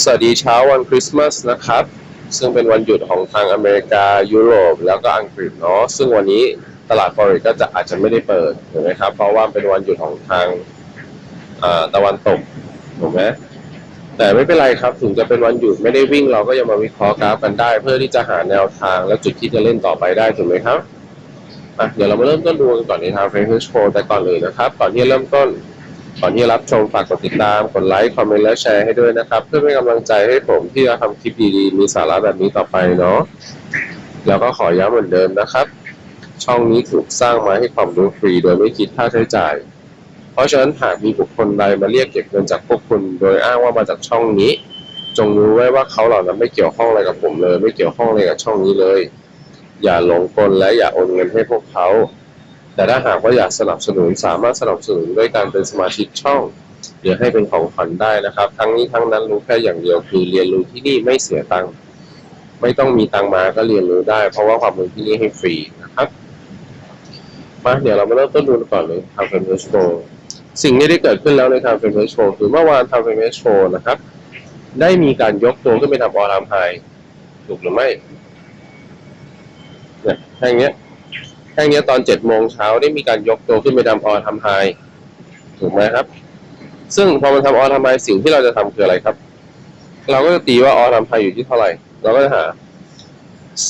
สวัสดีเช้าวันคริสต์มาสนะครับ ซึ่งเป็นวันหยุดของทางอเมริกายุโรป แล้วก็อังกฤษเนาะซึ่งวันนี้ตลาดฟลอริดก็จะอาจจะไม่ได้เปิดถูกไหมครับ เพราะว่าเป็นวันหยุดของทางตะวันตกถูกไหมแต่ไม่เป็นไรครับถึงจะเป็นวันหยุดไม่ได้วิ่งเราก็ยังมาวิเคราะห์กราฟกันได้ เพื่อที่จะหาแนวทางและจุดที่จะเล่นต่อไปได้ถูกไหมครับเดี๋ยวเรามาเริ่มต้นดูกันก่อนในทางเฟซบุ๊กโแต่ก่อนเลยนะครับก่อนที่จะเริ่มต้น ก่อนที่จะรับชมฝากกดติดตาม กดไลค์ คอมเมนต์ และแชร์ให้ด้วยนะครับ เพื่อเป็นกำลังใจให้ผมที่จะทำคลิปดีๆ มีสาระแบบนี้ต่อไปเนาะ แล้วก็ขอย้ำเหมือนเดิมนะครับ ช่องนี้ถูกสร้างมาให้ความรู้ฟรีโดยไม่คิดค่าใช้จ่าย เพราะฉะนั้นหากมีบุคคลใดมาเรียกเก็บเงินจากพวกคุณ โดยอ้างว่ามาจากช่องนี้ จงรู้ไว้ว่าเขาเหล่านั้นไม่เกี่ยวข้องอะไรกับผมเลย ไม่เกี่ยวข้องอะไรกับช่องนี้เลย อย่าหลงกลและอย่าโอนเงินให้พวกเขา แต่ถ้าหากว่าอยากสนับสนุนสามารถสนับสนุนด้วยการเป็นสมาชิกช่องหรือให้เป็นของขวัญได้นะครับ ทั้งนี้ทั้งนั้นรู้แค่อย่างเดียวคือเรียนรู้ที่นี่ไม่เสียตังค์ไม่ต้องมีตังค์มาก็เรียนรู้ได้ เพราะว่าความรู้ที่นี่ให้ฟรีนะครับมาเดี๋ยวเรามาเริ่มต้นดูก่อนเลยทำเป็นเวชโชสิ่งที่ได้เกิดขึ้นแล้วในทางเป็นเวชโชคือเมื่อวานทำเป็นเวชโชนะครับ ได้มีการยกตัวขึ้นไปทำออทามไฮถูกหรือไม่เนี่ยแค่เนี้ย แค่นี้ตอนเจ็ดโมงเช้าได้มีการยกตัวขึ้นไปทำออทำไฮถูกไหมครับ ซึ่งพอมันทำออทำไฮสิ่งที่เราจะทำคืออะไรครับ เราก็จะตีว่าออทำไฮอยู่ที่เท่าไหร่ เราก็จะหา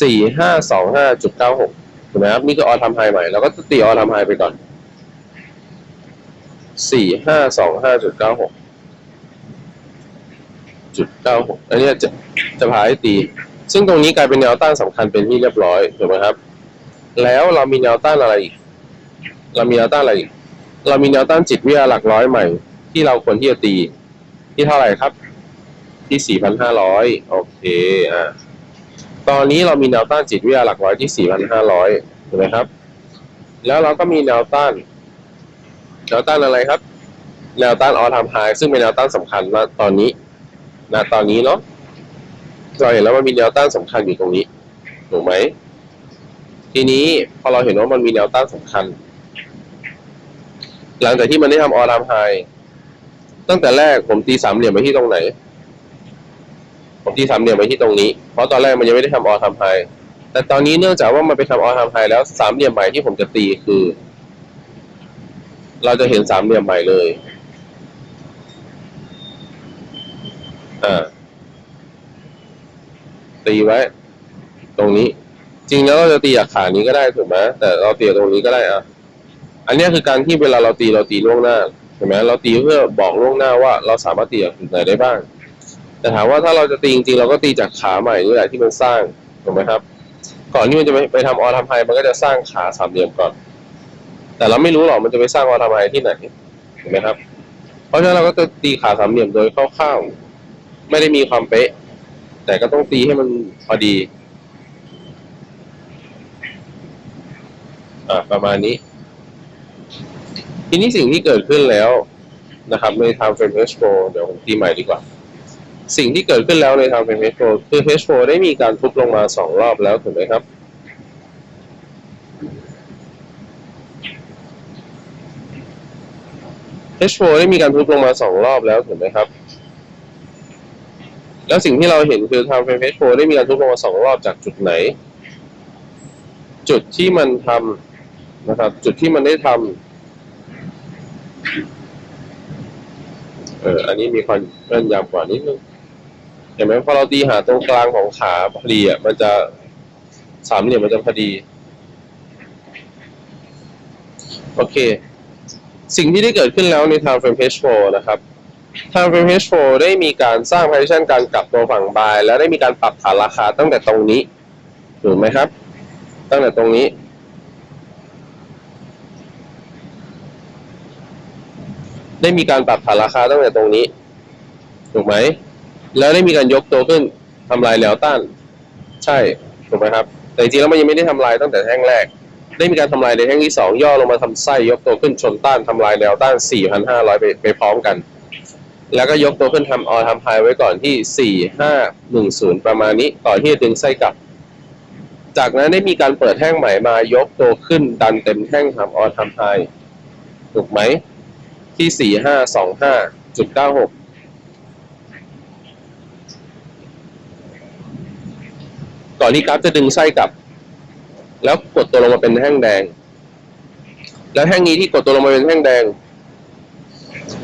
สี่ห้าสองห้าจุดเก้าหกถูกไหมครับนี่คือออทำไฮใหม่เราก็จะตีออทำไฮไปก่อนสี่ห้าสองห้าจุดเก้าหกจุดเก้าหกอันเนี้ยจะจะพาให้ตี ซึ่งตรงนี้กลายเป็นแนวต้านสำคัญเป็นที่เรียบร้อยถูกไหมครับ แล้วเรามีแนวต้านอะไรอีกเรามีแนวต้านอะไรอีกเรามีแนวต้านจิตวิทยาหลักร้อยใหม่ ที่เราควรที่จะตี ที่เท่าไหร่ครับ ที่4,500โอเคอ่าตอนนี้เรามีแนวต้านจิตวิทยาหลักร้อยที่4,500ถูกไหมครับ แล้วเราก็มีแนวต้าน แนวต้านอะไรครับ แนวต้านออทามไฮซึ่งเป็นแนวต้านสำคัญณตอนนี้ณตอนนี้เนาะเราเห็นแล้วว่ามีแนวต้านสำคัญอยู่ตรงนี้ถูกไหม ทีนี้พอเราเห็นว่ามันมีแนวต้านสำคัญ หลังจากที่มันได้ทำออรามไฮตั้งแต่แรกผมตีสามเหลี่ยมไปที่ตรงไหน ผมตีสามเหลี่ยมไปที่ตรงนี้ เพราะตอนแรกมันยังไม่ได้ทำออรามไฮแต่ตอนนี้เนื่องจากว่ามันไปทำออรามไฮแล้วสามเหลี่ยมใหม่ที่ผมจะตีคือ เราจะเห็นสามเหลี่ยมใหม่เลยอ่าตีไว้ ตรงนี้ ริงแล้วเราจะตีจากขานี้ก็ได้ถูกไหมแต่เราตีตรงนี้ก็ได้อะอันนี้คือการที่เวลาเราตีเราตีล่วงหน้าเห็นไหมเราตีเพื่อบอกล่วงหน้าว่าเราสามารถตีจากจุดไหนได้บ้าง แต่ถามว่าถ้าเราจะตีจริงๆเราก็ตีจากขาใหม่นี่แหละที่มันสร้างถูกไหมครับ ก่อนที่มันจะไปไปทำออทำไฮมันก็จะสร้างขาสามเหลี่ยมก่อน แต่เราไม่รู้หรอกมันจะไปสร้างออทำไฮที่ไหนถูกไหมครับ เพราะฉะนั้นเราก็จะตีขาสามเหลี่ยมโดยคร่าวๆไม่ได้มีความเป๊ะ แต่ก็ต้องตีให้มันพอดี อ่าประมาณนี้ ทีนี้สิ่งที่เกิดขึ้นแล้วนะครับใน time frame H4 เดี๋ยวผมตีใหม่ดีกว่า สิ่งที่เกิดขึ้นแล้วใน time frame H4 คือ H4 ได้มีการทุบลงมาสองรอบแล้วถูกไหมครับเ H4 ได้มีการทุบลงมาสองรอบแล้วถูกไหมครับ แล้วสิ่งที่เราเห็นคือ time frame H4 ได้มีการทุบลงมาสองรอบจากจุดไหน จุดที่มันทำ นะครับ จุดที่มันได้ทำเอออันนี้มีความแม่นยำกว่านิดนึงเห็นไหมพอเราตีหาตรงกลางของขาพอดีอะมันจะสามเหลี่ยมมันจะพอดี โอเค สิ่งที่ได้เกิดขึ้นแล้วใน time frame H4 นะครับ time frame H4 ได้มีการสร้าง position การกลับตัวฝั่งบาย แล้วได้มีการปรับฐานราคาตั้งแต่ตรงนี้ถูกไหมครับ ตั้งแต่ตรงนี้ ได้มีการปรับฐานราคาตั้งแต่ตรงนี้ ถูกไหม แล้วได้มีการยกตัวขึ้นทำลายแนวต้าน ใช่ ถูกไหมครับ แต่จริงๆแล้วมันยังไม่ได้ทำลายตั้งแต่แท่งแรก ได้มีการทำลายในแท่งที่สองย่อลงมาทำไส้ยกตัวขึ้นชนต้านทำลายแนวต้าน 4,500 ไปไปพร้อมกัน แล้วก็ยกตัวขึ้นทำออทำไฮไว้ก่อนที่ 4,510 ประมาณนี้ก่อนที่จะดึงไส้กลับ จากนั้นได้มีการเปิดแท่งใหม่มายกตัวขึ้นดันเต็มแท่งทำออทำไฮถูกไหม ที่สี่ห้าสองห้าจุดเก้าหกก่อนที่กราฟจะดึงไส้กลับ แล้วกดตัวลงมาเป็นแท่งแดง แล้วแท่งนี้ที่กดตัวลงมาเป็นแท่งแดง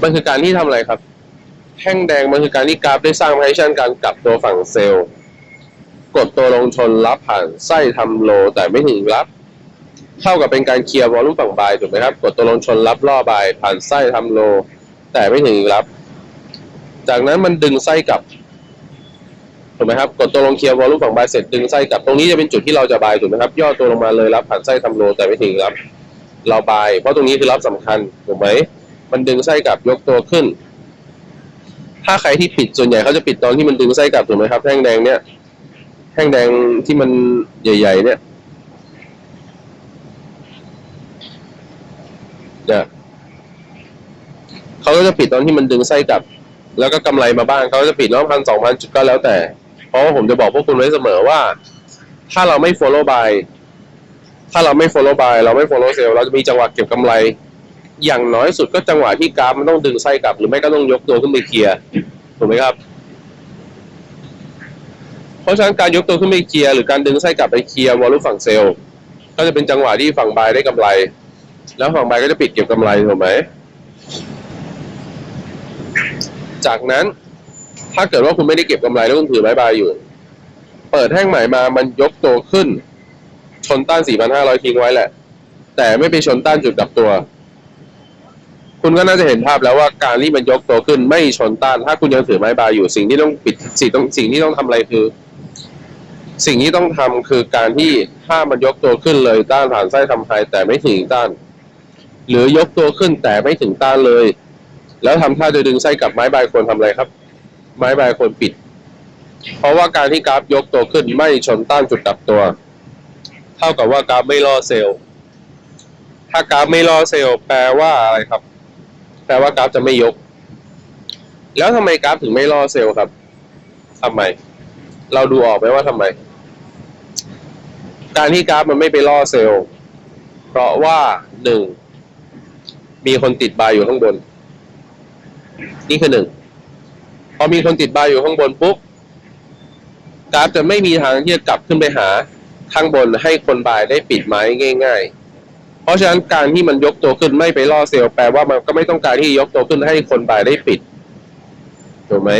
มันคือการที่ทำอะไรครับ แท่งแดงมันคือการที่กราฟได้สร้างไพชันการกลับตัวฝั่งเซลล์ กดตัวลงชนรับผ่านไส้ทำโลแต่ไม่ถึงรับ เท่ากับเป็นการเคลียร์วอลลุ่มฝั่งบายถูกไหมครับ กดตัวลงชนรับล่อบาย ผ่านไส้ทำโล แต่ไม่ถึงรับ จากนั้นมันดึงไส้กลับถูกไหมครับกดตัวลงเคลียร์วอลลุ่มฝั่งบายเสร็จดึงไส้กลับตรงนี้จะเป็นจุดที่เราจะบายถูกไหมครับย่อตัวลงมาเลยรับผ่านไส้ทำโลแต่ไม่ถึงรับ เราบาย เพราะตรงนี้คือรับสำคัญถูกไหมมันดึงไส้กลับยกตัวขึ้น ถ้าใครที่ปิดส่วนใหญ่เขาจะปิดตอนที่มันดึงไส้กลับถูกไหมครับแท่งแดงเนี่ยแท่งแดงที่มันใหญ่ ๆ เนี่ย เนี่ยเขาก็จะปิดตอนที่มันดึงไส้กลับ แล้วก็กำไรมาบ้างเขาจะปิดน้องพันสองพันจุดก็แล้วแต่ เพราะว่าผมจะบอกพวกคุณไว้เสมอว่า ถ้าเราไม่ follow buy ถ้าเราไม่ follow buy เราไม่ follow sell เราจะมีจังหวะเก็บกำไร อย่างน้อยสุดก็จังหวะที่กราฟมันต้องดึงไส้กลับ หรือไม่ก็ต้องยกตัวขึ้นไปเคลียร์ถูกไหมครับเพราะฉะนั้นการยกตัวขึ้นไปเคลียร์หรือการดึงไส้กลับไปเคลียร์วอลุ่มฝั่งเซลล์ก็จะเป็นจังหวะที่ฝั่งบายได้กำไร แล้วฝั่งบายก็จะปิดเก็บกำไรถูกไหม จากนั้นถ้าเกิดว่าคุณไม่ได้เก็บกำไรแล้วคุณถือไม้บายอยู่ เปิดแท่งใหม่มามันยกตัวขึ้น ชนต้าน 4,500 ทิ้งไว้แหละ แต่ไม่ไปชนต้านจุดกลับตัว คุณก็น่าจะเห็นภาพแล้วว่าการที่มันยกตัวขึ้น ไม่ชนต้าน ถ้าคุณยังถือไม้บายอยู่สิ่งที่ต้องปิดสิ่งต้องสิ่งที่ต้องทำอะไรคือ สิ่งที่ต้องทำคือการที่ถ้ามันยกตัวขึ้นเลยต้านผ่านไส้ทำไฮแต่ไม่ถึงต้าน หรือยกตัวขึ้นแต่ไม่ถึงต้านเลย แล้วทำท่าจะดึงไส้กลับไม้ใบควรทำอะไรครับ ไม้ใบควรปิด เพราะว่าการที่กราฟยกตัวขึ้นไม่ชนต้านจุดกลับตัว เท่ากับว่ากราฟไม่ล่อเซลล์ ถ้ากราฟไม่ล่อเซลล์แปลว่าอะไรครับ แปลว่ากราฟจะไม่ยก แล้วทำไมกราฟถึงไม่ล่อเซลล์ครับทำไม เราดูออกไหมว่าทำไม การที่กราฟมันไม่ไปล่อเซลล์ เพราะว่าหนึ่ง มีคนติดบายอยู่ข้างบน นี่คือหนึ่งพอมีคนติดบายอยู่ข้างบนปุ๊บกราฟจะไม่มีทางที่จะกลับขึ้นไปหาข้างบนให้คนบายได้ปิดไม้ง่าย ๆ เพราะฉะนั้นการที่มันยกตัวขึ้นไม่ไปล่อเซลล์แปลว่ามันก็ไม่ต้องการที่ยกตัวขึ้นให้คนบายได้ปิดถูกไหม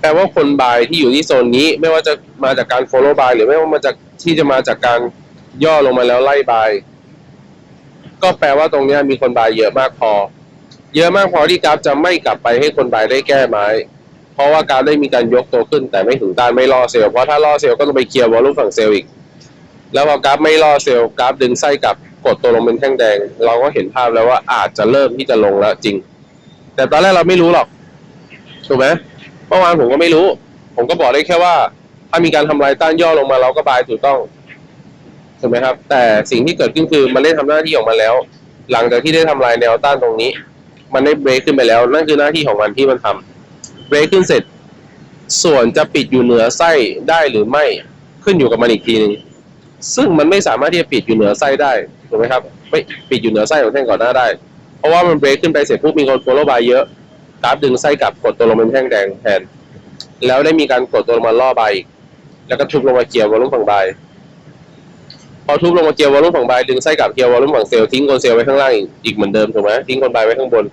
แปลว่าคนบายที่อยู่ที่โซนนี้ ไม่ว่าจะมาจากการ follow buy หรือไม่ว่ามาจากที่จะมาจากการย่อลงมาแล้วไล่บาย ก็แปลว่าตรงนี้มีคนบายเยอะมากพอ เยอะมากพอที่กราฟจะไม่กลับไปให้คนบายได้แก้ไม้ เพราะว่ากราฟได้มีการยกตัวขึ้น แต่ไม่ถึงต้านไม่ล่อเซลล์เพราะถ้าล่อเซลล์ก็ต้องไปเคลียร์วอลลุ่มฝั่งเซลล์อีก แล้วพอกราฟไม่ล่อเซลล์กราฟดึงไส้กลับกดตัวลงเป็นแท่งแดง เราก็เห็นภาพแล้วว่าอาจจะเริ่มที่จะลงแล้วจริง แต่ตอนแรกเราไม่รู้หรอกถูกไหมเมื่อวานผมก็ไม่รู้ ผมก็บอกได้แค่ว่า ถ้ามีการทำลายต้านย่อลงมาเราก็บายถูกต้อง ถูกไหมครับ แต่สิ่งที่เกิดขึ้นคือมันได้ทำหน้าที่ออกมาแล้ว หลังจากที่ได้ทำลายแนวต้านตรงนี้ มันได้เบรกขึ้นไปแล้ว นั่นคือหน้าที่ของมันที่มันทำเบรกขึ้นเสร็จ ส่วนจะปิดอยู่เหนือไส้ได้หรือไม่ขึ้นอยู่กับมันอีกทีหนึงซึ่งมันไม่สามารถที่จะปิดอยู่เหนือไส้ได้ถูกไหมครับไม่ปิดอยู่เหนือไส้ของแท่งก่อนหน้าได้ เพราะว่ามันเบรกขึ้นไปเสร็จปุ๊บมีคนโฟล w บายเยอะกราฟดึงไส้กลับกดตัวลงเป็นแท่งแดงแทนแล้วได้มีการกดตัวลงมาล่อบายอีกแล้วก็ทุบลงมาเกี่ยววอลลุ่มฝั่งบาย พอทุบลงมาเกี่ยววอลลุ่มฝั่งบายดึงไส้กลับเกี่ยววอลลุ่มฝั่งเซลล์ทิ้งคนเซลล์ไว้ข้างล่างอีกเหมือนเดิมถูกไหมทิ้งคนบายไว้ข้างบน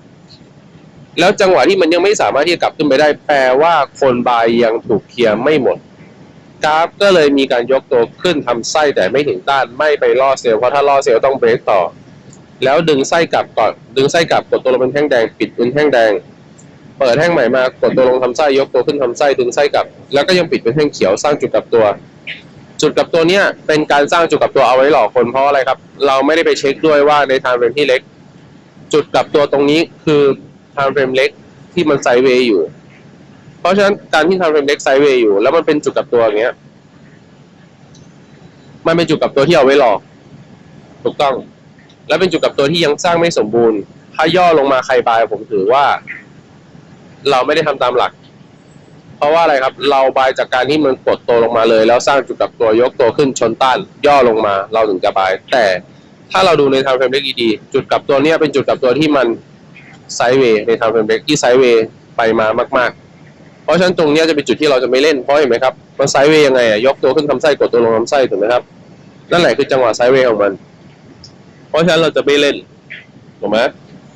แล้วจังหวะที่มันยังไม่สามารถที่จะกลับขึ้นไปได้ แปลว่าคนบายยังถูกเคลียร์ไม่หมดกราฟก็เลยมีการยกตัวขึ้นทำไส้แต่ไม่ถึงต้านไม่ไปล่อเซลล์เพราะถ้าล่อเซลล์ต้องเบรกต่อ แล้วดึงไส้กลับก่อนดึงไส้กลับกดตัวลงเป็นแท่งแดง ปิดเป็นแท่งแดง เปิดแท่งใหม่มากดตัวลงทำไส้ยกตัวขึ้นทำไส้ดึงไส้กลับ แล้วก็ยังปิดเป็นแท่งเขียวสร้างจุดกลับตัว จุดกับตัวเนี้ยเป็นการสร้างจุดกับตัวเอาไว้หลอกคนเพราะอะไรครับ เราไม่ได้ไปเช็คด้วยว่าในไทม์เฟรมที่เล็ก จุดกับตัวตรงนี้คือไทม์เฟรมเล็กที่มันไซเวย์อยู่ เพราะฉะนั้นการที่ไทม์เฟรมเล็กไซเวย์อยู่ แล้วมันเป็นจุดกับตัวอย่างเงี้ย มันเป็นจุดกับตัวที่เอาไว้หลอก ถูกต้อง และเป็นจุดกับตัวที่ยังสร้างไม่สมบูรณ์ ถ้าย่อลงมาใครบายผมถือว่า เราไม่ได้ทำตามหลัก เพราะว่าอะไรครับ เราบายจากการที่มันกดตัวลงมาเลย แล้วสร้างจุดกลับตัวยกตัวขึ้นชนต้านย่อลงมา เราถึงจะบาย แต่ถ้าเราดูในทางเฟรมเล็กดีๆจุดกลับตัวเนี้ยเป็นจุดกลับตัวที่มันไซด์เวย์ในทางเฟรมเล็กที่ไซด์เวย์ไปมามาก ๆ เพราะฉะนั้นตรงเนี้ยจะเป็นจุดที่เราจะไม่เล่นเพราะเห็นไหมครับมันไซด์เวย์ยังไงอะยกตัวขึ้นทำไส้กดตัวลงทำไส้ถูกไหมครับนั่นแหละคือจังหวะไซด์เวย์ของมัน เพราะฉะนั้นเราจะไม่เล่นถูกไหม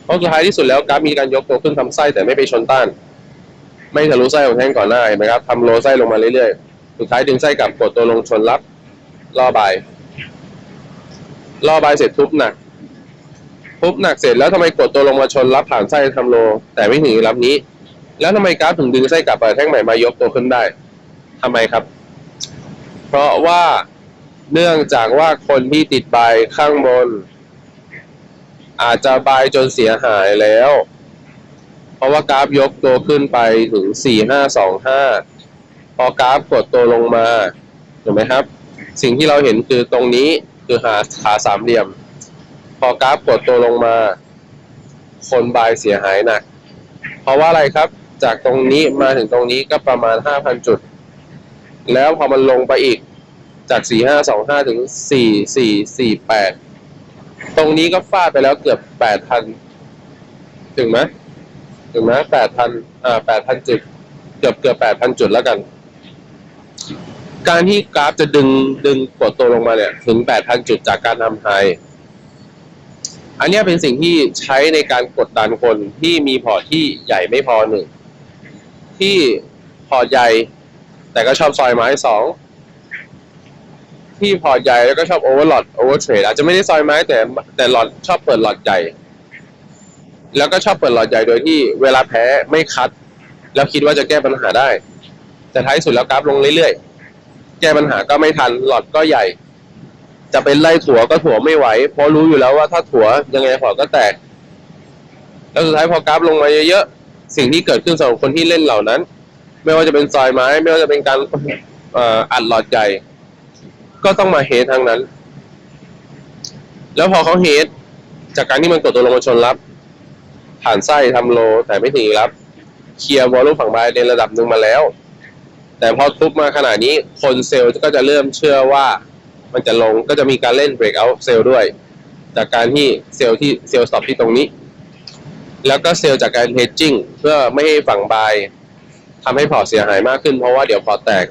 เพราะสุดท้ายที่สุดแล้วกราฟมีการยกตัวขึ้นทำไส้แต่ไม่ไปชนต้าน ไม่ทะลุไส้ของแท่งก่อนหน้าเห็นไหมครับทำโลไส้ลงมาเรื่อยๆ สุดท้ายดึงไส้กลับกดตัวลงชนรับล่อบายล่อบายเสร็จทุบหนักทุบหนักเสร็จแล้วทำไมกดตัวลงมาชนรับผ่านไส้ทำโล แต่ไม่ถึงรับนี้ แล้วทำไมกราฟถึงดึงไส้กลับไปแท่งใหม่มายกตัวขึ้นได้ทำไมครับ เพราะว่าเนื่องจากว่าคนที่ติดใบข้างบน อาจจะใบจนเสียหายแล้ว เพราะว่ากราฟยกตัวขึ้นไปถึง 4525 พอกราฟกดตัวลงมาถูกไหมครับ สิ่งที่เราเห็นคือตรงนี้คือหาขาสามเหลี่ยม พอกราฟกดตัวลงมา คนบายเสียหายหนัก เพราะว่าอะไรครับจากตรงนี้มาถึงตรงนี้ก็ประมาณ 5,000 จุด แล้วพอมันลงไปอีกจาก 4525 ถึง 4448 ตรงนี้ก็ฟาดไปแล้วเกือบ 8,000 ถึงไหม ถึงไหม8,000อ่า8,000จุดเกือบเกือบ8,000จุดแล้วกัน การที่กราฟจะดึงดึงกดตัวลงมาเนี่ยถึง8,000จุดจากการทำไฮอันนี้เป็นสิ่งที่ใช้ในการกดดันคนที่มีพอร์ตที่ใหญ่ไม่พอหนึ่งที่พอร์ตใหญ่ แต่ก็ชอบซอยไม้สองที่พอร์ตใหญ่แล้วก็ชอบโอเวอร์หลอดโอเวอร์เทรดอาจจะไม่ได้ซอยไม้แต่แต่หลอดชอบเปิดหลอดใหญ่ แล้วก็ชอบเปิดหลอดใหญ่โดยที่เวลาแพ้ไม่คัด แล้วคิดว่าจะแก้ปัญหาได้ แต่ท้ายสุดแล้วกราฟลงเรื่อยๆ แก้ปัญหาก็ไม่ทันหลอดก็ใหญ่ จะเป็นไล่ถั่วก็ถั่วไม่ไหว เพราะรู้อยู่แล้วว่าถ้าถั่วยังไงพอร์ตก็แตก แล้วสุดท้ายพอกราฟลงมาเยอะๆสิ่งที่เกิดขึ้นสำหรับคนที่เล่นเหล่านั้น ไม่ว่าจะเป็นซอยไม้ ไม่ว่าจะเป็นการอัดหลอดใหญ่ก็ต้องมาเฮดทางนั้น แล้วพอเขาเฮดจากการที่มันกดตัวลงมาชนรับ ผ่านไส้ทำโล แต่ไม่ถึงรับ เคลียร์วอลลุ่มฝั่งบายในระดับหนึ่งมาแล้ว แต่พอทุบมาขนาดนี้คนเซลล์ก็จะเริ่มเชื่อว่ามันจะลงก็จะมีการเล่น breakout เซลล์ด้วย จากการที่เซลล์ที่เซลล์สต็อปที่ตรงนี้ แล้วก็เซลล์จากการ hedging เพื่อไม่ให้ฝั่งบายทำให้พอร์ตเสียหายมากขึ้นเพราะว่าเดี๋ยวพอแตก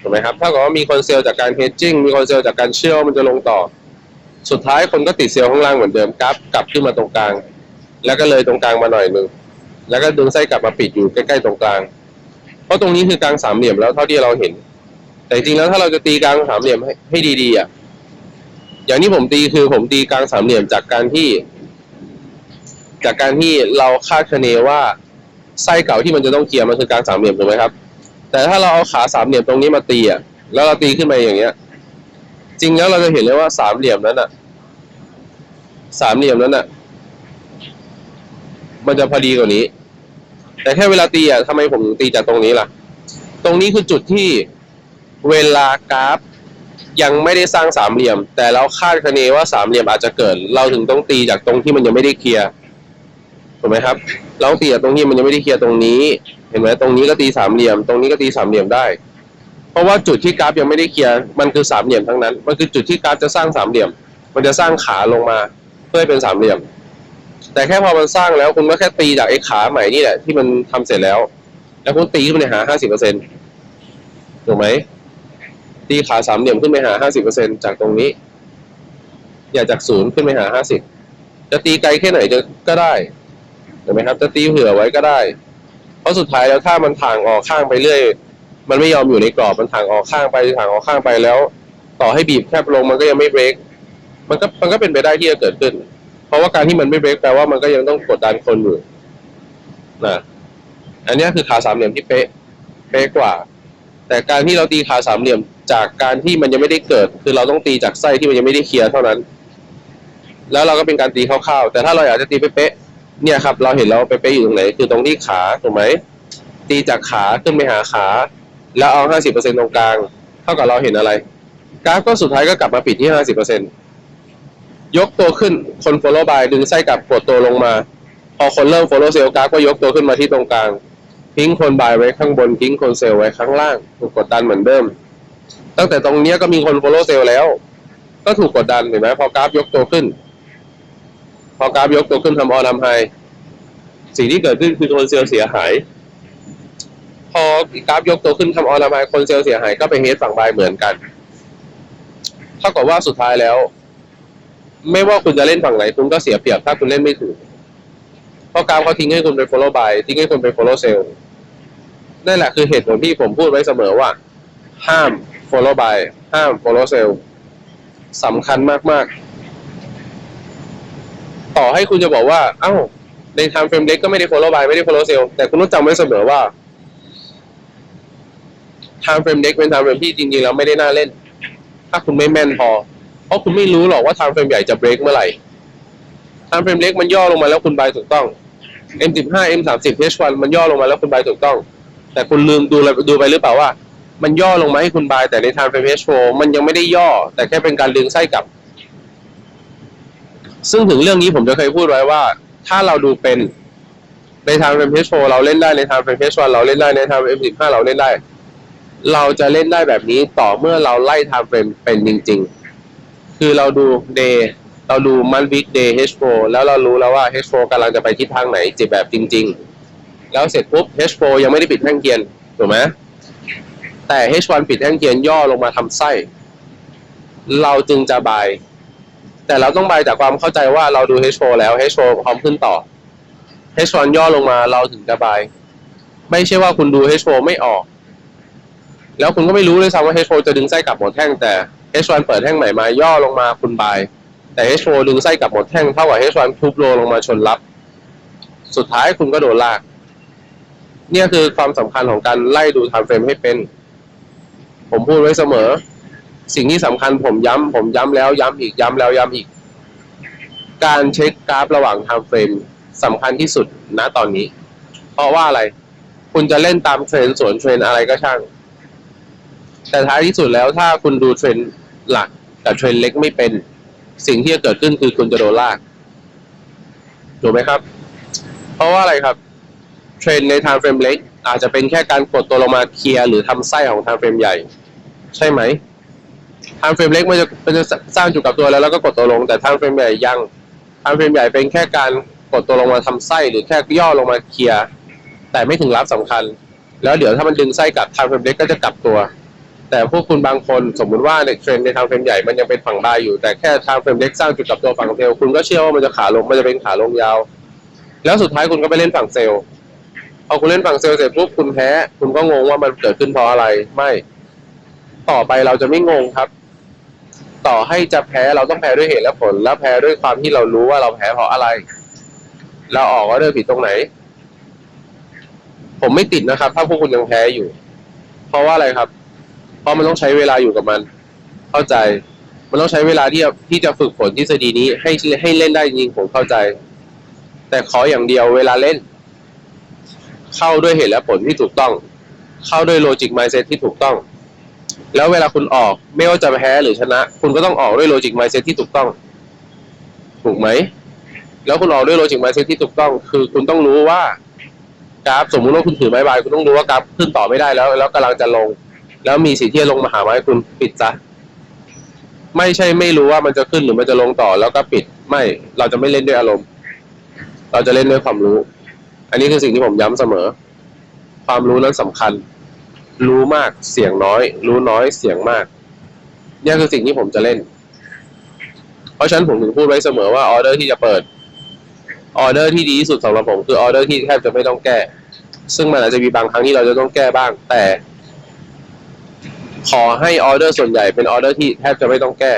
ถูกไหมครับถ้าเกับว่ามีคนเซลล์จากการ hedging มีคนเซลล์จากการเชื่อมันจะลงต่อ สุดท้ายคนก็ติดเซลล์ข้างล่างเหมือนเดิมกราฟกลับขึ้นมาตรงกลาง แล้วก็เลยตรงกลางมาหน่อยหนึ่งแล้วก็ดึงไส้กลับมาปิดอยู่ใกล้ๆตรงกลาง เพราะตรงนี้คือกลางสามเหลี่ยมแล้วเท่าที่เราเห็น แต่จริงๆแล้วถ้าเราจะตีกลางสามเหลี่ยมให้ให้ดีๆอะอย่างที่ผมตีคือผมตีกลางสามเหลี่ยมจากการที่ จากการที่เราคาดคะเนว่าไส้เก่าที่มันจะต้องเคลียร์มันคือกลางสามเหลี่ยมถูกไหมครับ แต่ถ้าเราเอาขาสามเหลี่ยมตรงนี้มาตีอะแล้วเราตีขึ้นมาอย่างเงี้ย จริงแล้วเราจะเห็นเลยว่าสามเหลี่ยมนั้นอะ สามเหลี่ยมนั้นอะ มันจะพอดีกว่านี้ แต่แค่เวลาตีอะทำไมผมตีจากตรงนี้ล่ะ ตรงนี้คือจุดที่เวลากราฟยังไม่ได้สร้างสามเหลี่ยม แต่เราคาดคะเนว่าสามเหลี่ยมอาจจะเกิด เราถึงต้องตีจากตรงที่มันยังไม่ได้เคลียร์ถูกไหมครับ เราตีจากตรงที่มันยังไม่ได้เคลียร์ตรงนี้ เห็นไหมตรงนี้ก็ตีสามเหลี่ยม ตรงนี้ก็ตีสามเหลี่ยมได้ เพราะว่าจุดที่กราฟยังไม่ได้เคลียร์มันคือสามเหลี่ยมทั้งนั้น มันคือจุดที่กราฟจะสร้างสามเหลี่ยม มันจะสร้างขาลงมาเพื่อให้เป็นสามเหลี่ยม แต่แค่พอมันสร้างแล้วคุณก็แค่ตีจากไอ้ขาใหม่นี่แหละที่มันทำเสร็จแล้ว แล้วคุณตีขึ้นไปหาห้าสิบเปอร์เซ็นต์ถูกไหมตีขาสามเหลี่ยมขึ้นไปหาห้าสิบเปอร์เซ็นต์จากตรงนี้ อย่าจากศูนย์ขึ้นไปหาห้าสิบจะตีไกลแค่ไหนจะก็ได้ถูกไหมครับ จะตีเผื่อไว้ก็ได้ เพราะสุดท้ายแล้วถ้ามันถ่างออกข้างไปเรื่อย มันไม่ยอมอยู่ในกรอบมันถ่างออกข้างไปถ่างออกข้างไปแล้ว ต่อให้บีบแคบลงมันก็ยังไม่เบรกมันก็มันก็เป็นไปได้ที่จะเกิดขึ้น เพราะว่าการที่มันไม่เบรกแปลว่ามันก็ยังต้องกดดันคนอยู่นะอันนี้คือขาสามเหลี่ยมที่เป๊ะเป๊ะกว่า แต่การที่เราตีขาสามเหลี่ยมจากการที่มันยังไม่ได้เกิด คือเราต้องตีจากไส้ที่มันยังไม่ได้เคลียร์เท่านั้น แล้วเราก็เป็นการตีคร่าวๆแต่ถ้าเราอยากจะตีเป๊ะเนี่ยครับ เราเห็นเราเป๊ะอยู่ตรงไหน คือตรงที่ขาถูกไหมตีจากขาขึ้นไปหาขา แล้วเอาห้าสิบเปอร์เซ็นตรงกลาง เท่ากับเราเห็นอะไร กราฟก็สุดท้ายก็กลับมาปิดที่ห้าสิบเปอร์เซ็นต์ ยกตัวขึ้นคน follow by ดึงไส้กลับกดตัวลงมา พอคนเริ่ม follow sell กราฟก็ยกตัวขึ้นมาที่ตรงกลางทิ้งคนบายไว้ข้างบนทิ้งคนเซลล์ไว้ข้างล่างถูกกดดันเหมือนเดิม ตั้งแต่ตรงนี้ก็มีคน follow sell แล้ว ก็ถูกกดดันเห็นไหมพอกราฟยกตัวขึ้น พอกราฟยกตัวขึ้นทำออทำไฮสิ่งที่เกิดขึ้นคือคนเซลล์เสียหาย พอกราฟยกตัวขึ้นทำออลไมคนเซลล์เสียหายก็ไปเฮดฝั่งบายเหมือนกันเท่ากับว่าสุดท้ายแล้ว ไม่ว่าคุณจะเล่นฝั่งไหน คุณก็เสียเปรียบถ้าคุณเล่นไม่ถูก เพราะกราฟเขาทิ้งให้คุณไป follow buy ทิ้งให้คุณไป follow sell นั่นแหละคือเหตุผลที่ผมพูดไว้เสมอว่า ห้าม follow buy ห้าม follow sell สำคัญมาก ๆ ต่อให้คุณจะบอกว่า เอ้า ใน time frame เล็กก็ไม่ได้ follow buy ไม่ได้ follow sell แต่คุณต้องจำไว้เสมอว่า time frame เล็กเป็น time frame ที่จริง ๆ แล้วไม่ได้น่าเล่น ถ้าคุณไม่แม่นพอ ราะคุณไม่รู้หรอกว่า time frame ใหญ่จะ break เมื่อไหร่ time frame เล็กมันย่อลงมาแล้วคุณ buy ถูกต้อง M15 M30 H1 มันย่อลงมาแล้วคุณ buy ถูกต้อง แต่คุณลืมดูดูไปหรือเปล่าว่า มันย่อลงมาให้คุณ buy แต่ใน time frame H4 มันยังไม่ได้ย่อ แต่แค่เป็นการดึงไส้กลับ ซึ่งถึงเรื่องนี้ผมจะเคยพูดไว้ว่า ถ้าเราดูเป็นใน time frame H4 เราเล่นได้ใน time frame H1 เราเล่นได้ใน time frame M15 เราเล่นได้ เราจะเล่นได้แบบนี้ต่อเมื่อเราไล่ time frame เป็นจริง ๆ คือเราดู day เราดู month week day H4 แล้วเรารู้แล้วว่า H4 กำลังจะไปทิศทางไหนจิบแบบจริง ๆ แล้วเสร็จปุ๊บ H4 ยังไม่ได้ปิดแท่งเทียนถูกไหมแต่ H1 ปิดแท่งเทียนย่อลงมาทำไส้ เราจึงจะบาย แต่เราต้องบายจากความเข้าใจว่าเราดู H4 แล้ว H4 พร้อมขึ้นต่อ H1 ย่อลงมาเราถึงจะบาย ไม่ใช่ว่าคุณดู H4 ไม่ออก แล้วคุณก็ไม่รู้เลยซ้ำว่า H4 จะดึงไส้กลับหมดแท่งแต่ H1 เปิดแท่งใหม่มาย่อลงมาคุณบาย แต่ H4 ดึงไส้กลับหมดแท่งเท่ากับ H1 ทุบโลลงมาชนรับ สุดท้ายคุณก็โดนลาก เนี่ยคือความสำคัญของการไล่ดู time frame ให้เป็น ผมพูดไว้เสมอ สิ่งที่สำคัญผมย้ำผมย้ำแล้วย้ำอีกย้ำแล้วย้ำอีก การเช็คกราฟระหว่าง time frame สำคัญที่สุดณตอนนี้ เพราะว่าอะไร คุณจะเล่นตามเทรนสวนเทรนอะไรก็ช่าง แต่ท้ายที่สุดแล้วถ้าคุณดูเทรน หลักกับเทรนเล็กไม่เป็น สิ่งที่จะเกิดขึ้นคือคุณจะโดนลากถูกไหมครับ เพราะว่าอะไรครับ เทรนใน time frame เล็กอาจจะเป็นแค่การกดตัวลงมาเคลียร์หรือทำไส้ของ time frame ใหญ่ ใช่ไหม time frame เล็กมันจะมันจะสร้างจุดกับตัวแล้วแล้วก็กดตัวลง แต่ time frame ใหญ่ยัง time frame ใหญ่เป็นแค่การกดตัวลงมาทำไส้หรือแค่ย่อลงมาเคลียร์แต่ไม่ถึงรับสำคัญ แล้วเดี๋ยวถ้ามันดึงไส้กลับ time frame เล็กก็จะกลับตัว แต่พวกคุณบางคนสมมุติว่าในเทรนใน time frame ใหญ่มันยังเป็นฝั่งบายอยู่ แต่แค่ time frame เล็กสร้างจุดกลับตัวฝั่งเซลล์คุณก็เชื่อว่ามันจะขาลงมันจะเป็นขาลงยาว แล้วสุดท้ายคุณก็ไปเล่นฝั่งเซลล์พอคุณเล่นฝั่งเซลล์เสร็จปุ๊บคุณแพ้คุณก็งงว่ามันเกิดขึ้นเพราะอะไรไม่ต่อไปเราจะไม่งงครับ ต่อให้จะแพ้เราต้องแพ้ด้วยเหตุและผล และแพ้ด้วยความที่เรารู้ว่าเราแพ้เพราะอะไร เราออกว่าเรื่องผิดตรงไหน ผมไม่ติดนะครับ ถ้าพวกคุณยังแพ้อยู่ เพราะว่าอะไรครับ เพราะมันต้องใช้เวลาอยู่กับมัน เข้าใจ มันต้องใช้เวลาที่จะที่จะฝึกฝนทฤษฎีนี้ให้ให้เล่นได้จริงผมเข้าใจ แต่ขออย่างเดียวเวลาเล่น เข้าด้วยเหตุและผลที่ถูกต้อง เข้าด้วยโลจิก mindset ที่ถูกต้อง แล้วเวลาคุณออกไม่ว่าจะแพ้หรือชนะ คุณก็ต้องออกด้วยโลจิก mindset ที่ถูกต้อง ถูกไหม แล้วคุณออกด้วยโลจิก mindset ที่ถูกต้อง คือคุณต้องรู้ว่ากราฟสมมุติว่าคุณถือไม้บายคุณต้องรู้ว่ากราฟขึ้นต่อไม่ได้แล้ว แล้วกำลังจะลง แล้วมีสิทธิ์ที่จะลงมาหาไม้คุณปิดซะไม่ใช่ไม่รู้ว่ามันจะขึ้นหรือมันจะลงต่อแล้วก็ปิดไม่เราจะไม่เล่นด้วยอารมณ์ เราจะเล่นด้วยความรู้ อันนี้คือสิ่งที่ผมย้ำเสมอ ความรู้นั้นสำคัญ รู้มากเสียงน้อย รู้น้อยเสียงมากนี่คือสิ่งที่ผมจะเล่น เพราะฉะนั้นผมถึงพูดไว้เสมอว่าออเดอร์ที่จะเปิดออเดอร์ที่ดีที่สุดสำหรับผมคือออเดอร์ที่แทบจะไม่ต้องแก้ ซึ่งมันอาจจะมีบางครั้งที่เราจะต้องแก้บ้าง แต่ ขอให้ออเดอร์ส่วนใหญ่เป็นออเดอร์ที่แทบจะไม่ต้องแก้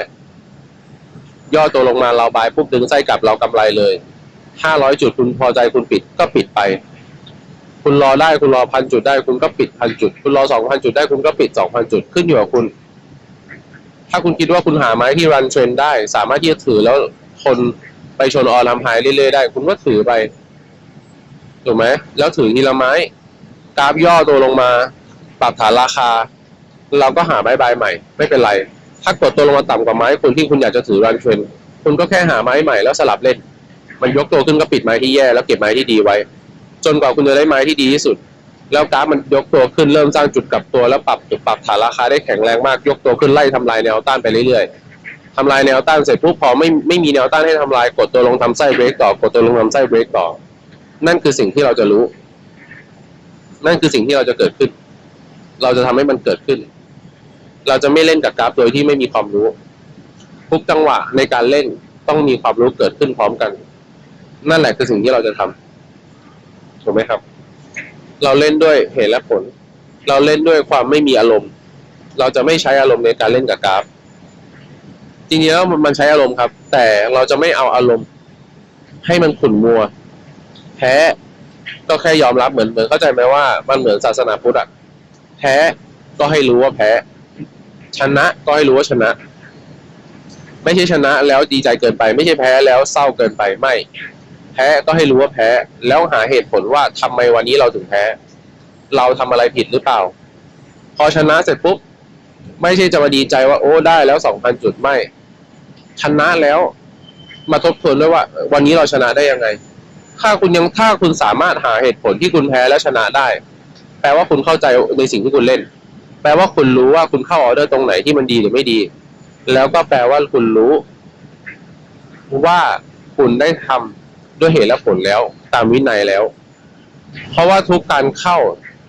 ย่อตัวลงมาเราบายปุ๊บดึงไส้กลับเรากำไรเลยห้าร้อยจุดคุณพอใจคุณปิดก็ปิดไป คุณรอได้คุณรอพันจุดได้คุณก็ปิดพันจุด คุณรอสองพันจุดได้คุณก็ปิดสองพันจุดขึ้นอยู่กับคุณ ถ้าคุณคิดว่าคุณหาไม้ที่รันเทรนได้ สามารถที่จะถือแล้วคนไปชนออลามไฮเรื่อยๆได้ คุณก็ถือไปถูกไหมแล้วถือทีละไม้กราฟย่อตัวลงมา ปรับฐานราคา เราก็หาไม้บายใหม่ ไม่เป็นไร ถ้ากดตัวลงมาต่ำกว่าไม้คุณที่คุณอยากจะถือรันเทรนคุณก็แค่หาไม้ใหม่แล้วสลับเล่น มันยกตัวขึ้นก็ปิดไม้ที่แย่แล้วเก็บไม้ที่ดีไว้ จนกว่าคุณจะได้ไม้ที่ดีที่สุด แล้วกราฟมันยกตัวขึ้นเริ่มสร้างจุดกลับตัวแล้วปรับจุดปรับฐานราคาได้แข็งแรงมาก ยกตัวขึ้นไล่ทำลายแนวต้านไปเรื่อยๆทำลายแนวต้านเสร็จปุ๊บพอไม่ไม่มีแนวต้านให้ทำลายกดตัวลงทำไส้เบรกต่อกดตัวลงทำไส้เบรกต่อ นั่นคือสิ่งที่เราจะรู้ นั่นคือสิ่งที่เราจะเกิดขึ้น เราจะทำให้มันเกิดขึ้น เราจะไม่เล่นกับกราฟโดยที่ไม่มีความรู้ ทุกจังหวะในการเล่นต้องมีความรู้เกิดขึ้นพร้อมกัน นั่นแหละคือสิ่งที่เราจะทำถูกไหมครับ เราเล่นด้วยเหตุและผล เราเล่นด้วยความไม่มีอารมณ์ เราจะไม่ใช้อารมณ์ในการเล่นกับกราฟจริงๆแล้วมันใช้อารมณ์ครับ แต่เราจะไม่เอาอารมณ์ ให้มันขุ่นมัว แพ้ก็แค่ยอมรับเหมือนเหมือนเข้าใจไหมว่ามันเหมือนศาสนาพุทธอะแพ้ก็ให้รู้ว่าแพ้ ชนะก็ให้รู้ว่าชนะ ไม่ใช่ชนะแล้วดีใจเกินไป ไม่ใช่แพ้แล้วเศร้าเกินไปไม่ แพ้ก็ให้รู้ว่าแพ้ แล้วหาเหตุผลว่าทำไมวันนี้เราถึงแพ้ เราทำอะไรผิดหรือเปล่า พอชนะเสร็จปุ๊บไม่ใช่จะมาดีใจว่าโอ้ได้แล้วสองพันจุดไม่ ชนะแล้วมาทบทวนด้วยว่า วันนี้เราชนะได้ยังไง ถ้าคุณยังถ้าคุณสามารถหาเหตุผลที่คุณแพ้และชนะได้ แปลว่าคุณเข้าใจในสิ่งที่คุณเล่น แปลว่าคุณรู้ว่าคุณเข้าออเดอร์ตรงไหนที่มันดีหรือไม่ดี แล้วก็แปลว่าคุณรู้ ว่าคุณได้ทำด้วยเหตุและผลแล้ว ตามวินัยแล้ว เพราะว่าทุกการเข้า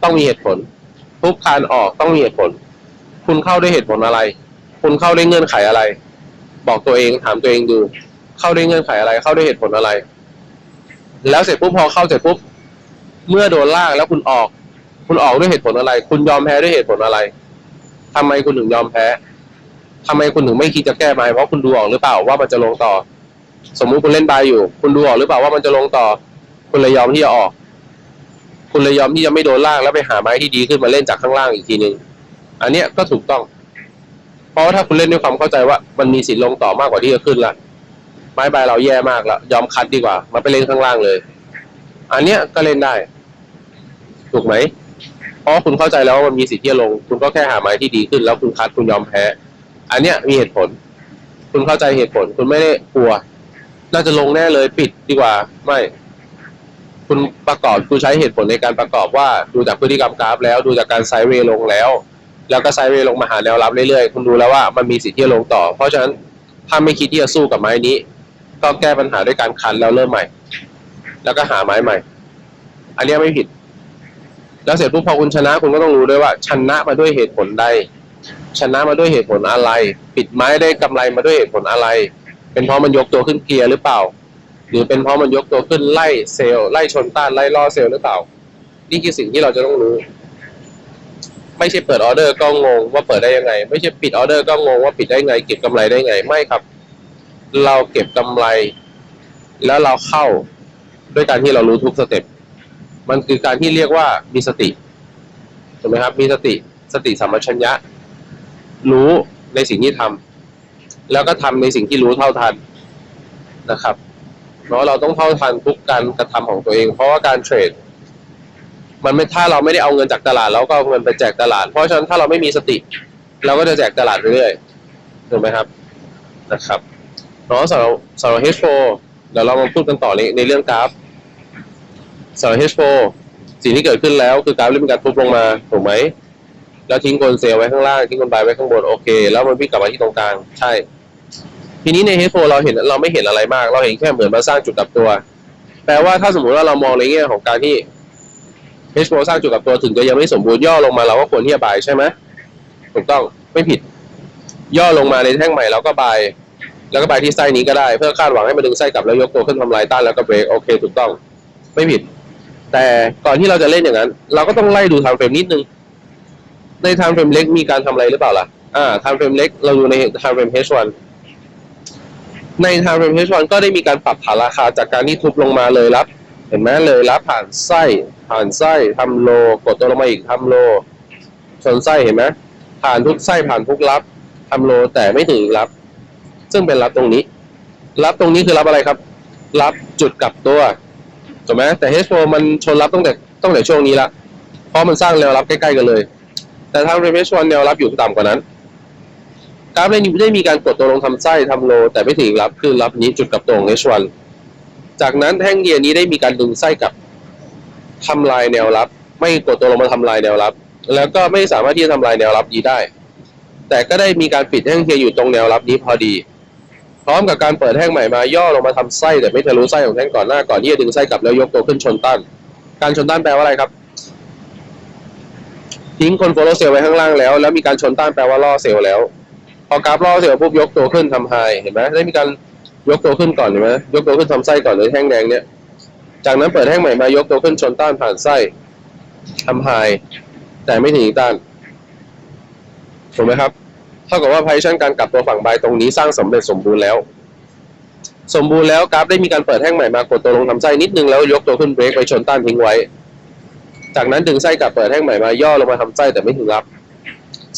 ต้องมีเหตุผล ทุกการออกต้องมีเหตุผล คุณเข้าด้วยเหตุผลอะไร คุณเข้าด้วยเงื่อนไขอะไร บอกตัวเองถามตัวเองดู เข้าด้วยเงื่อนไขอะไร เข้าด้วยเหตุผลอะไร แล้วเสร็จปุ๊บพอเข้าเสร็จปุ๊บเมื่อโดนลากแล้วคุณออก คุณออกด้วยเหตุผลอะไร คุณยอมแพ้ด้วยเหตุผลอะไรทำไมคุณถึงยอมแพ้ทำไมคุณถึงไม่คิดจะแก้ไม้เพราะคุณดูออกหรือเปล่าว่ามันจะลงต่อ สมมุติคุณเล่นบายอยู่ คุณดูออกหรือเปล่าว่ามันจะลงต่อ คุณเลยยอมที่จะออก คุณเลยยอมที่จะไม่โดนลากแล้วไปหาไม้ที่ดีขึ้นมาเล่นจากข้างล่างอีกทีหนึ่งอันเนี้ยก็ถูกต้อง เพราะว่าถ้าคุณเล่นด้วยความเข้าใจว่ามันมีสิทธิ์ลงต่อมากกว่าที่จะขึ้นละไม้บายเราแย่มากแล้วยอมคัดดีกว่า มาไปเล่นข้างล่างเลย อันเนี้ยก็เล่นได้ ถูกไหม ราะคุณเข้าใจแล้วว่ามันมีสิทธิ์ที่จะลง คุณก็แค่หาไม้ที่ดีขึ้น แล้วคุณคัดคุณยอมแพ้ อันเนี้ยมีเหตุผล คุณเข้าใจเหตุผล คุณไม่ได้กลัว น่าจะลงแน่เลยปิดดีกว่า ไม่ คุณประกอบคุณใช้เหตุผลในการประกอบว่า ดูจากพฤติกรรมกราฟ แล้วดูจากการไซด์เวย์ลงแล้ว แล้วก็ไซด์เวย์ลงมาหาแนวรับเรื่อยๆ คุณดูแล้วว่ามันมีสิทธิ์ที่จะลงต่อ เพราะฉะนั้นถ้าไม่คิดที่จะสู้กับไม้นี้ ก็แก้ปัญหาด้วยการคันแล้วเริ่มใหม่ แล้วก็หาไม้ใหม่ อันนี้ไม่ผิด แล้วเสร็จปุ๊บพอคุณชนะคุณก็ต้องรู้ด้วยว่า ชนะมาด้วยเหตุผลใด ชนะมาด้วยเหตุผลอะไร ปิดไม้ได้กำไรมาด้วยเหตุผลอะไร เป็นเพราะมันยกตัวขึ้นเกียร์หรือเปล่า หรือเป็นเพราะมันยกตัวขึ้นไล่เซลล์ไล่ชนต้านไล่ล่อเซลล์หรือเปล่า นี่คือสิ่งที่เราจะต้องรู้ ไม่ใช่เปิดออเดอร์ก็งงว่าเปิดได้ยังไง ไม่ใช่ปิดออเดอร์ก็งงว่าปิดได้ไง เก็บกำไรได้ไงไม่ครับ เราเก็บกำไร แล้วเราเข้าด้วยการที่เรารู้ทุกสเต็ป มันคือการที่เรียกว่ามีสติถูกไหมครับ มีสติสติสัมปชัญญะ รู้ในสิ่งที่ทำแล้วก็ทำในสิ่งที่รู้เท่าทันนะครับเนาะเราต้องเท่าทันทุกการกระทำของตัวเอง เพราะว่าการเทรดมันไม่ถ้าเราไม่ได้เอาเงินจากตลาดเราก็เอาเงินไปแจกตลาด เพราะฉะนั้นถ้าเราไม่มีสติ เราก็จะแจกตลาดไปเรื่อยถูกไหมครับนะครับเนาะสำหรับสำหรับ H4 เดี๋ยวเรามาพูดกันต่อในในเรื่องกราฟ สำหรับ H4 สิ่งที่เกิดขึ้นแล้วคือกราฟเริ่มมีการทุบลงมาถูกไหมแล้วทิ้งคนเซลไว้ข้างล่างทิ้งคนบายไว้ข้างบนโอเค แล้วมันวิ่งกลับมาที่ตรงกลางใช่ ทีนี้ใน H4 เราเห็นเราไม่เห็นอะไรมาก เราเห็นแค่เหมือนมาสร้างจุดกลับตัว แปลว่าถ้าสมมติว่าเรามองในแง่ของการที่ H4 สร้างจุดกลับตัวถึงจะยังไม่สมบูรณ์ย่อลงมาเราก็ควรที่จะบายใช่ไหมถูกต้องไม่ผิด ย่อลงมาในแท่งใหม่เราก็บายแล้วก็บายที่ไส้นี้ก็ได้เพื่อคาดหวังให้มันดึงไส้กลับแล้วยกตัวขึ้นทำลายต้านแล้วก็เบรกโอเคถูกต้อง ไม่ผิด แต่ก่อนที่เราจะเล่นอย่างนั้น เราก็ต้องไล่ดูไทม์เฟรมนิดนึง ในไทม์เฟรมเล็กมีการทำอะไรหรือเปล่าล่ะ อ่าไทม์เฟรมเล็กเราดูในไทม์เฟรม H1 ในไทม์เฟรม H1 ก็ได้มีการปรับฐานราคาจากการที่ทุบลงมาเลยรับ เห็นไหมเลยรับผ่านไส้ผ่านไส้ทำโล กดตัวลงมาอีกทำโลชนไส้เห็นไหมผ่านทุกไส้ผ่านทุกรับทำโลแต่ไม่ถึงรับ ซึ่งเป็นรับตรงนี้ รับตรงนี้คือรับอะไรครับ รับจุดกลับตัว ถูกไหมแต่ H4 มันชนรับตั้งแต่ตั้งแต่ช่วงนี้ละเพราะมันสร้างแนวรับใกล้ๆกันเลย แต่ทาง r e v e s 1แนวรับอยู่ต่ำกว่านั้นกราฟได้ได้มีการกดตัวลงทำไส้ทำโล แต่ไม่ถึงรับคือรับนี้จุดกับตัวของ H1 จากนั้นแท่งเกียนี้ได้มีการดึงไส้กลับทำลายแนวรับ ไม่กดตัวลงมาทำลายแนวรับ แล้วก็ไม่สามารถที่จะทำลายแนวรับนี้ได้ แต่ก็ได้มีการปิดแท่งเกียอยู่ตรงแนวรับนี้พอดี พร้อมกับการเปิดแท่งใหม่มาย่อลงมาทำไส้แต่ไม่ทะลุไส้ของแท่งก่อนหน้าก่อนที่จะดึงไส้กลับแล้วยกตัวขึ้นชนต้านการชนต้านแปลว่าอะไรครับ ทิ้งคนโฟลเซลไว้ข้างล่างแล้ว แล้วมีการชนต้านแปลว่าล่อเซลแล้ว พอกราฟล่อเซลปุ๊บยกตัวขึ้นทำไฮเห็นไหมได้มีการยกตัวขึ้นก่อนเห็นไหมยกตัวขึ้นทำไส้ก่อนเลยแท่งแดงเนี่ยจากนั้นเปิดแท่งใหม่มายกตัวขึ้นชนต้านผ่านไส้ทำไฮแต่ไม่ถึงต้านถูกไหมครับ เท่ากับว่าไพชั่นการกลับตัวฝั่งบายตรงนี้สร้างสำเร็จสมบูรณ์แล้ว สมบูรณ์แล้วกราฟได้มีการเปิดแท่งใหม่มากดตัวลงทำไส้นิดนึงแล้วยกตัวขึ้นเบรกไปชนต้านทิ้งไว้ จากนั้นดึงไส้กลับเปิดแท่งใหม่มาย่อลงมาทำไส้แต่ไม่ถึงรับ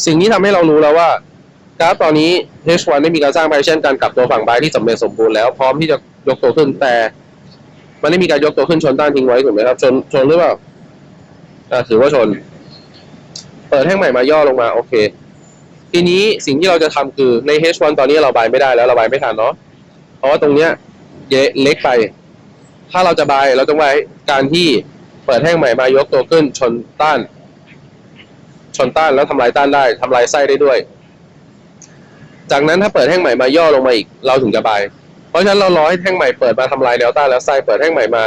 สิ่งนี้ทำให้เรารู้แล้วว่ากราฟตอนนี้ H1 ได้มีการสร้างไพชั่นการกลับตัวฝั่งบายที่สำเร็จสมบูรณ์แล้วพร้อมที่จะยกตัวขึ้นแต่มันได้มีการยกตัวขึ้นชนต้านทิ้งไว้ถูกไหมครับ ชนชนหรือเปล่าอ่าถือว่าชน เปิดแท่งใหม่มาย่อลงมา โอเค ทีนี้สิ่งที่เราจะทำคือใน H1 ตอนนี้เราบายไม่ได้แล้วเราบายไม่ทันเนาะเพราะว่าตรงเนี้ยเล็กไป ถ้าเราจะบายเราต้องไว้การที่เปิดแท่งใหม่มายกตัวขึ้นชนต้าน ชนต้านแล้วทำลายต้านได้ทำลายไส้ได้ด้วย จากนั้นถ้าเปิดแท่งใหม่มาย่อลงมาอีก เราถึงจะบาย เพราะฉะนั้นเรารอให้แท่งใหม่เปิดมาทำลายแนวต้านแล้วไส้เปิดแท่งใหม่มา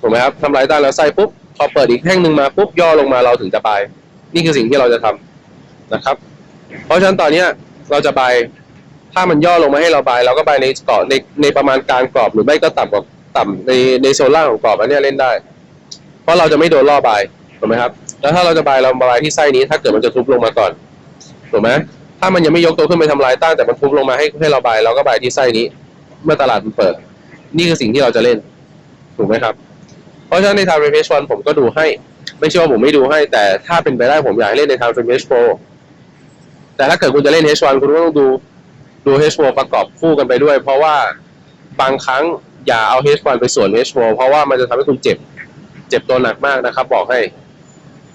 ถูกไหมครับทำลายต้านแล้วไส้ปุ๊บพอเปิดอีกแท่งหนึ่งมาปุ๊บย่อลงมาเราถึงจะบาย นี่คือสิ่งที่เราจะทำนะครับ เพราะฉะนั้นตอนเนี้ยเราจะบายถ้ามันย่อลงมาให้เราบายเราก็บายในกรอบในในประมาณกลางกรอบหรือไม่ก็ต่ำกว่าต่ำในในโซนล่างของกรอบอันเนี้ยเล่นได้ เพราะเราจะไม่โดนล่อบายถูกไหมครับ แล้วถ้าเราจะบายเราบายที่ไส้นี้ ถ้าเกิดมันจะทุบลงมาก่อนถูกไหมถ้ามันยังไม่ยกตัวขึ้นไปทำลายต้านแต่มันทุบลงมาให้ให้เราบายเราก็บายที่ไส้นี้ เมื่อตลาดมันเปิด นี่คือสิ่งที่เราจะเล่นถูกไหมครับ เพราะฉะนั้นในทางเรเฟชวันผมก็ดูให้ ไม่ใช่ว่าผมไม่ดูให้ แต่ถ้าเป็นไปได้ผมอยากให้เล่นในทางเฟรมเ h Pro แต่ถ้าเกิดคุณจะเล่น H1 คุณก็ต้องดูดู H4 ประกอบคู่กันไปด้วย เพราะว่าบางครั้งอย่าเอา H1 ไปส่วน H4 เพราะว่ามันจะทำให้คุณเจ็บ เจ็บตัวหนักมากนะครับ บอกให้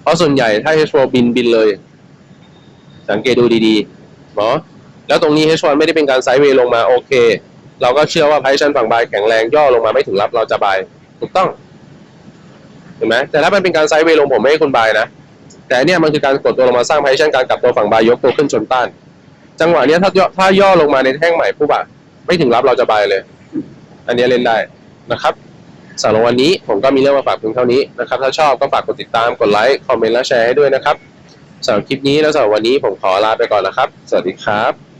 เพราะส่วนใหญ่ถ้า H4 บินบินเลย สังเกตดูดีๆเนาะแล้วตรงนี้ H1 ไม่ได้เป็นการไซด์เวย์ลงมาโอเค เราก็เชื่อว่าไพชันฝั่งบายแข็งแรงย่อลงมาไม่ถึงรับเราจะบายถูกต้องเห็นไหมแต่ถ้ามันเป็นการไซด์เวย์ลงผมไม่ให้คุณบายนะ แต่เนี่ยมันคือการกดตัวลงมาสร้างไพชันการกลับตัวฝั่งบายยกตัวขึ้นชนต้าน จังหวะเนี้ยถ้าย่อถ้าย่อลงมาในแท่งใหม่ปุ๊บอะไม่ถึงรับเราจะบายเลย อันนี้เล่นได้นะครับสำหรับวันนี้ผมก็มีเรื่องมาฝากเพียงเท่านี้นะครับ ถ้าชอบก็ฝากกดติดตาม กดไลค์ คอมเมนต์และแชร์ให้ด้วยนะครับสำหรับคลิปนี้แล้วสำหรับวันนี้ผมขอลาไปก่อนนะครับ สวัสดีครับ